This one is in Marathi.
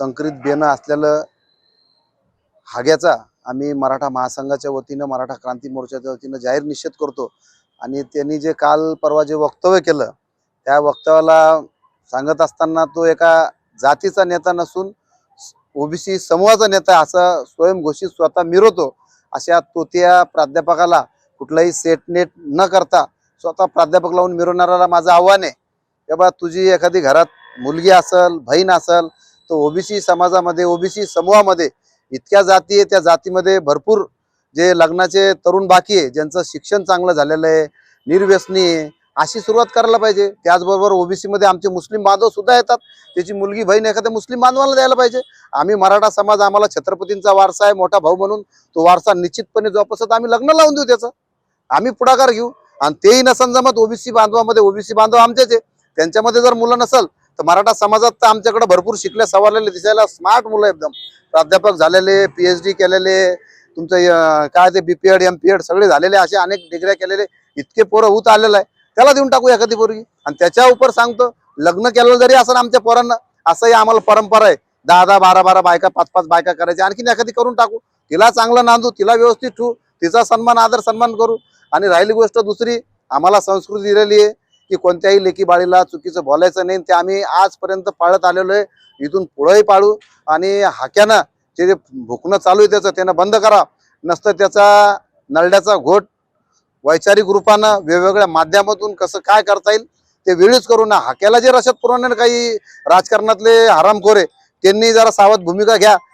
संकरित बेनं असलेलं हाग्याचा आम्ही मराठा महासंघाच्या वतीनं मराठा क्रांती मोर्चाच्या वतीनं जाहीर निषेध करतो. आणि त्यांनी जे काल परवा जे वक्तव्य केलं त्या वक्तव्याला सांगत असताना तो एका जातीचा नेता नसून ओबीसी समूहाचा नेता असा स्वयंघोषित स्वतः मिरवतो. अशा तोत्या प्राध्यापकाला कुठलाही सेटनेट न करता स्वतः प्राध्यापक लावून मिरवणाऱ्याला माझं आव्हान आहे. की बा तुझी एखादी घरात मुलगी असल बहीण असल तर ओबीसी समाजामध्ये ओबीसी समूहामध्ये इतक्या जाती आहे त्या जातीमध्ये भरपूर जे लग्नाचे तरुण बाकी आहे ज्यांचं शिक्षण चांगलं झालेलं आहे निर्व्यसनी आहे अशी सुरुवात करायला पाहिजे. त्याचबरोबर ओबीसी मध्ये आमचे मुस्लिम बांधव सुद्धा येतात. त्याची मुलगी बहीण एखाद्या मुस्लिम बांधवाला द्यायला पाहिजे. आम्ही मराठा समाज आम्हाला छत्रपतींचा वारसा आहे मोठा भाऊ म्हणून तो वारसा निश्चितपणे जोपासत आम्ही लग्न लावून देऊ त्याचं. आम्ही पुढाकार घेऊ. आणि तेही नसन जमत ओबीसी बांधवामध्ये ओबीसी बांधव आमचेच आहे. त्यांच्यामध्ये जर मुलं नसल तर मराठा समाजात तर आमच्याकडे भरपूर शिकल्या सवारलेले दिसायला स्मार्ट मुलं एकदम. प्राध्यापक झालेले पीएच डी केलेले तुमचं काय ते बीपीएड एम पी एड सगळे झालेले असे अनेक डिग्र्या केलेले इतके पोरं होत आलेलं आहे. त्याला देऊन टाकू एखादी पोरगी. आणि त्याच्या उपर सांगतो लग्न केलं जरी असं आमच्या पोरांना असंही आम्हाला परंपरा आहे. दहा दहा बारा बारा बायका पाच पाच बायका करायच्या आणखीन एखादी करून टाकू. तिला चांगलं नांदू तिला व्यवस्थित ठेवू. तिचा सन्मान आदर सन्मान करू. आणि राहिली गोष्ट दुसरी आम्हाला संस्कृती दिलेली आहे. की कोणत्याही लेखीबाळीला चुकीचं बोलायचं नाही. ते आम्ही आजपर्यंत पाळत आलेलो आहे. इथून पुढंही पाळू. आणि हाक्यानं जे जे भुकणं चालू आहे त्याचं त्यानं बंद करा. नसतं त्याचा नरड्याचा घोट. वैचारिक रूपानं वेगवेगळ्या माध्यमातून कसं काय करता येईल ते वेळीच करू ना. हाक्याला जे रसद पुरवणार काही राजकारणातले हरामखोरे त्यांनी जरा सावध भूमिका घ्या.